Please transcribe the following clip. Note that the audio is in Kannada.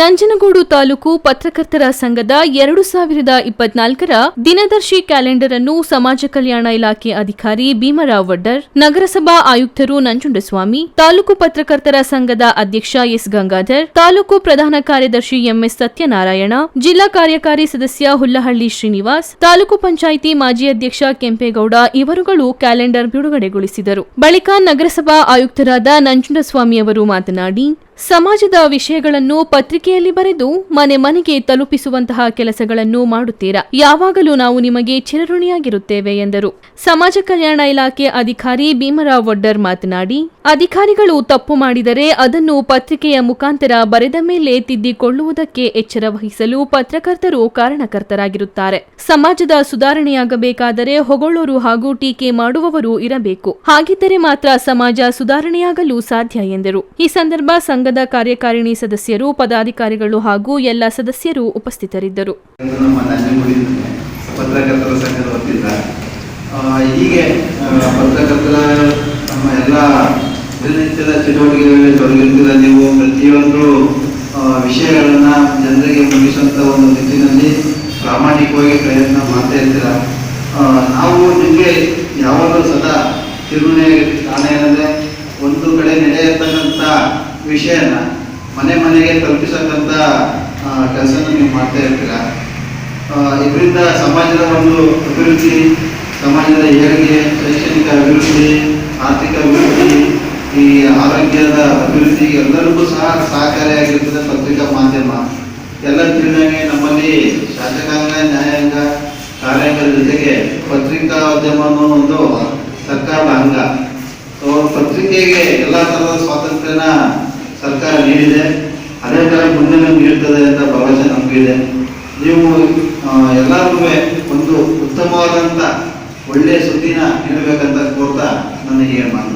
ನಂಜನಗೂಡು ತಾಲೂಕು ಪತ್ರಕರ್ತರ ಸಂಘದ ಎರಡು ಸಾವಿರದ ಇಪ್ಪತ್ನಾಲ್ಕರ ದಿನದರ್ಶಿ ಕ್ಯಾಲೆಂಡರ್ ಅನ್ನು ಸಮಾಜ ಕಲ್ಯಾಣ ಇಲಾಖೆ ಅಧಿಕಾರಿ ಭೀಮರಾವ್ ವಡ್ಡರ್, ನಗರಸಭಾ ಆಯುಕ್ತರು ನಂಜುಂಡಸ್ವಾಮಿ, ತಾಲೂಕು ಪತ್ರಕರ್ತರ ಸಂಘದ ಅಧ್ಯಕ್ಷ ಎಸ್ ಗಂಗಾಧರ್, ತಾಲೂಕು ಪ್ರಧಾನ ಕಾರ್ಯದರ್ಶಿ ಎಂಎಸ್ ಸತ್ಯನಾರಾಯಣ, ಜಿಲ್ಲಾ ಕಾರ್ಯಕಾರಿ ಸದಸ್ಯ ಹುಲ್ಲಹಳ್ಳಿ ಶ್ರೀನಿವಾಸ್, ತಾಲೂಕು ಪಂಚಾಯಿತಿ ಮಾಜಿ ಅಧ್ಯಕ್ಷ ಕೆಂಪೇಗೌಡ ಇವರುಗಳು ಕ್ಯಾಲೆಂಡರ್ ಬಿಡುಗಡೆಗೊಳಿಸಿದರು. ಬಳಿಕ ನಗರಸಭಾ ಆಯುಕ್ತರಾದ ನಂಜುಂಡಸ್ವಾಮಿ ಅವರು ಮಾತನಾಡಿ ಸಮಾಜದ ವಿಷಯಗಳನ್ನು ಪತ್ರಿಕೆಯಲ್ಲಿ ಬರೆದು ಮನೆ ಮನೆಗೆ ತಲುಪಿಸುವಂತಹ ಕೆಲಸಗಳನ್ನು ಮಾಡುತ್ತೀರಾ? ಯಾವಾಗಲೂ ನಾವು ನಿಮಗೆ ಚಿರಋಣಿಯಾಗಿರುತ್ತೇವೆ ಎಂದರು. ಸಮಾಜ ಕಲ್ಯಾಣ ಇಲಾಖೆ ಅಧಿಕಾರಿ ಭೀಮರಾವ್ ವಡ್ಡರ್ ಮಾತನಾಡಿ, ಅಧಿಕಾರಿಗಳು ತಪ್ಪು ಮಾಡಿದರೆ ಅದನ್ನು ಪತ್ರಿಕೆಯ ಮುಖಾಂತರ ಬರೆದ ಮೇಲೆ ತಿದ್ದಿಕೊಳ್ಳುವುದಕ್ಕೆ ಎಚ್ಚರ ವಹಿಸಲು ಪತ್ರಕರ್ತರು ಕಾರಣಕರ್ತರಾಗಿರುತ್ತಾರೆ. ಸಮಾಜದ ಸುಧಾರಣೆಯಾಗಬೇಕಾದರೆ ಹೊಗಳೋರು ಹಾಗೂ ಟೀಕೆ ಮಾಡುವವರು ಇರಬೇಕು. ಹಾಗಿದ್ದರೆ ಮಾತ್ರ ಸಮಾಜ ಸುಧಾರಣೆಯಾಗಲು ಸಾಧ್ಯ ಎಂದರು. ಈ ಸಂದರ್ಭ ಸಂಘದ ಕಾರ್ಯಕಾರಿಣಿ ಸದಸ್ಯರು, ಪದಾಧಿಕಾರಿಗಳು ಹಾಗೂ ಎಲ್ಲ ಸದಸ್ಯರು ಉಪಸ್ಥಿತರಿದ್ದರು. ಪತ್ರಕರ್ತರ ಸಂಘದ ವತಿಯಿಂದ ಹೀಗೆ ಪತ್ರಕರ್ತರ ನಮ್ಮ ಎಲ್ಲ ದಿನನಿತ್ಯದ ಚಟುವಟಿಕೆಗಳಲ್ಲಿ ತೊಡಗಿರ್ತೀರ ನೀವು, ಪ್ರತಿಯೊಂದು ವಿಷಯಗಳನ್ನ ಜನರಿಗೆ ಮುಗಿಸುವಂತ ಒಂದು ನಿಟ್ಟಿನಲ್ಲಿ ಪ್ರಾಮಾಣಿಕವಾಗಿ ಪ್ರಯತ್ನ ಮಾಡ್ತಾ ಇರ್ತೀರ? ನಾವು ನಿಮಗೆ ಯಾವಾಗಲೂ ಸದಾ ತಿರುಗಣೆ ಕಾರಣ ಏನಂದ್ರೆ ಒಂದು ಕಡೆ ವಿಷಯನ ಮನೆ ಮನೆಗೆ ತಲುಪಿಸತಕ್ಕಂಥ ಕೆಲಸನ ನೀವು ಮಾಡ್ತಾ ಇರ್ತೀರ? ಇದರಿಂದ ಸಮಾಜದ ಒಂದು ಅಭಿವೃದ್ಧಿ, ಸಮಾಜದ ಏಳಿಗೆ, ಶೈಕ್ಷಣಿಕ ಅಭಿವೃದ್ಧಿ, ಆರ್ಥಿಕ ಅಭಿವೃದ್ಧಿ, ಈ ಆರೋಗ್ಯದ ಅಭಿವೃದ್ಧಿ, ಎಲ್ಲರಿಗೂ ಸಹ ಸಹಕಾರಿಯಾಗಿರ್ತದೆ ಪತ್ರಿಕಾ ಮಾಧ್ಯಮ. ಎಲ್ಲ ತಿಳಿದಂಗೆ ನಮ್ಮಲ್ಲಿ ಶಾಸಕಾಂಗ, ನ್ಯಾಯಾಂಗ ಕಾರ್ಯಾಂಗದ ಜೊತೆಗೆ ಪತ್ರಿಕಾದ್ಯಮ ಅನ್ನೋ ಒಂದು ಸರ್ಕಾರದ ಅಂಗ. ಸೊ, ಪತ್ರಿಕೆಗೆ ಎಲ್ಲ ಥರದ ಸ್ವಾತಂತ್ರ್ಯನ ಸರ್ಕಾರ ನೀಡಿದೆ. ಅದೇ ಥರ ಮುಂದೆ ನೀಡ್ತದೆ ಅಂತ ಭರವಸೆ ನಮಗಿದೆ. ನೀವು ಎಲ್ಲರೂ ಒಂದು ಉತ್ತಮವಾದಂಥ ಒಳ್ಳೆಯ ಸುದ್ದಿನ ನೀಡಬೇಕಂತ ಕೋರ್ತಾ ನನ್ನ ಏನು ಮಾತು